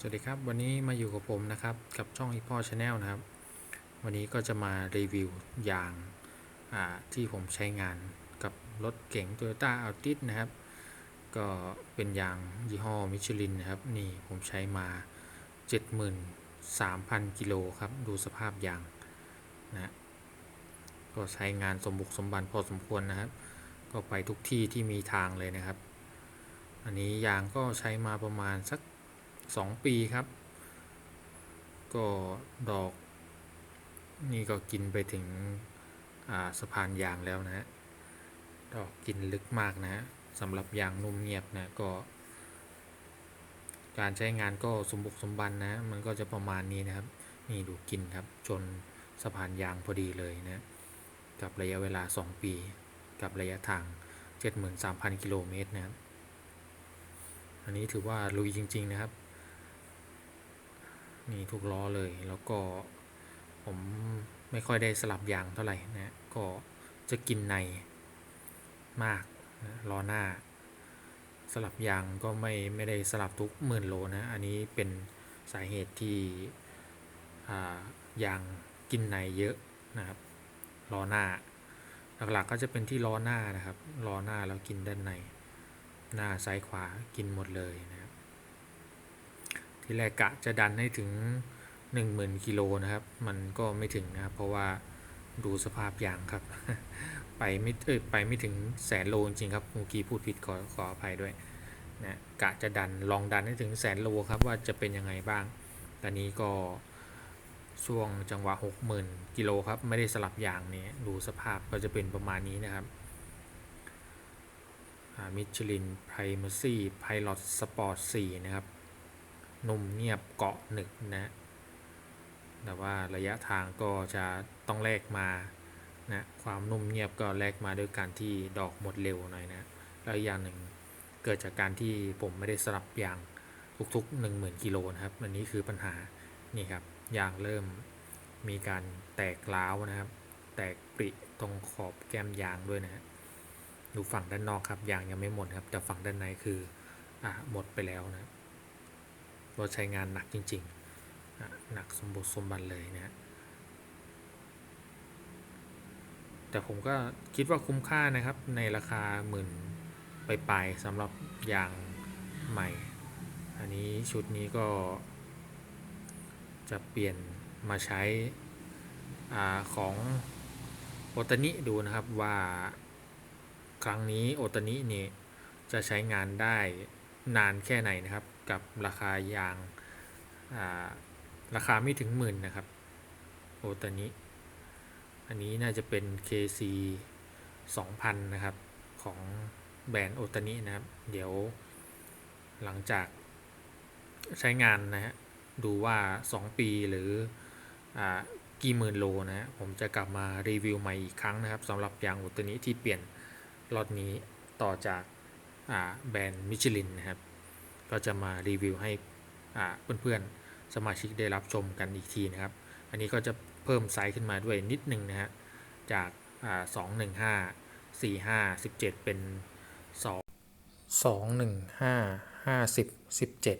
สวัสดีครับ วันนี้มาอยู่กับผมนะครับ กับช่องอีพ่อชาแนลนะครับ วันนี้ก็จะมารีวิวยางาที่ผมใช้งานกับรถเก๋ง Toyota Altis นะครับ ก็เป็นยางยี่ห้อมิชลินนะครับ นี่ผมใช้มา 73,000 กิโลครับ ดูสภาพยางนะฮะก็ใช้งานสมบุกสมบันพอสมควรนะครับ ก็ไปทุกที่ที่มีทางเลยนะครับ อันนี้ยางก็ใช้มาประมาณสัก 2 ปีครับ ก็ดอก นี่ก็กินไปถึงสะพานยางแล้วนะฮะดอกกินลึกมากนะฮะสำหรับยางนุ่มเงียบนะก็ การใช้งานก็สมบุกสมบันนะฮะมันก็จะประมาณนี้นะครับ นี่ดูกินครับจนสะพานยางพอดีเลยนะ กับระยะเวลา 2 ปี กับระยะทาง 73,000 กิโลเมตรนะครับ อันนี้ถือว่าลุยจริง ๆ นะครับ นี่ทุกล้อเลยแล้วก็ผมไม่ค่อยได้สลับยางเท่าไหร่นะก็จะกินในมากนะล้อหน้า สลับยางก็ไม่ไม่ได้สลับทุกหมื่นโลนะ อันนี้เป็นสาเหตุที่ยางกินในเยอะนะครับล้อหน้า หลักๆก็จะเป็นที่ล้อหน้านะครับล้อหน้าแล้วกินด้านใน หน้าซ้ายขวากินหมดเลยนะครับ ที่แรกกะจะดันให้ถึง 10,000กิโลนะครับ มันก็ไม่ถึงนะครับ เพราะว่าดูสภาพยางครับ ไปไม่เอ้ยไปไม่ถึงแสนโลจริงครับเมื่อกี้พูดผิดขอขออภัยด้วยนะกะจะดันลองดันให้ถึงแสนโลครับว่าจะเป็นยังไงบ้าง ตอนนี้ก็ช่วงจังหวะ 60,000กิโลครับไม่ได้สลับยางนี้ดูสภาพก็จะเป็นประมาณนี้นะครับมิชลินไพรเมอร์ซี่ไพลอตสปอร์ต4นะครับ นุ่มเงียบเกาะหนึกนะ แต่ว่าระยะทางก็จะต้องแลกมานะความนุ่มเงียบก็แลกมาด้วยการที่ดอกหมดเร็วหน่อยนะแล้วอีกอย่างหนึ่งเกิดจากการที่ผมไม่ได้สลับยางทุกๆ 10,000กิโลนะครับ อันนี้คือปัญหานี่ครับยางเริ่มมีการแตกร้าวนะครับ แตกปริตรงขอบแก้มยางด้วยนะฮะดูฝั่งด้านนอกครับยางยังไม่หมดครับ แต่ฝั่งด้านในคืออะหมดไปแล้วนะ รถใช้งานหนักจริงๆ หนักสมบูรณ์สมบันเลยนะฮะแต่ผมก็คิดว่าคุ้มค่านะครับในราคาหมื่นไปลายๆสำหรับยางใหม่ อันนี้ชุดนี้ก็จะเปลี่ยนมาใช้อของโอตานิดูนะครับว่าครั้งนี้โอตานินี่จะใช้งานได้นานแค่ไหนนะครับ กับราคายางาราคาไม่ถึงหมื่นนะครับโอตานิอันนี้น่าจะเป็น KC 2000 นะครับ ของแบรนด์โอตานินะครับ เดี๋ยวหลังจากใช้งานนะฮะดูว่า 2 ปีหรืออกี่หมื่นโลนะฮะผมจะกลับมารีวิวใหม่อีกครั้งนะครับสำหรับยางโอตานิที่เปลี่ยนลอตนี้ต่อจากแบรนด์มิชลินนะครับ ก็จะมารีวิวให้อ่าเพื่อนๆสมาชิกได้รับชมกันอีกทีนะครับ อันนี้ก็จะเพิ่มไซส์ขึ้นมาด้วยนิดนึงนะฮะจากาสองหนึ่งห้าสี่ห้าสิบเจ็ดเป็นสองสองหนึ่งห้าห้าสิบสิบเจ็ด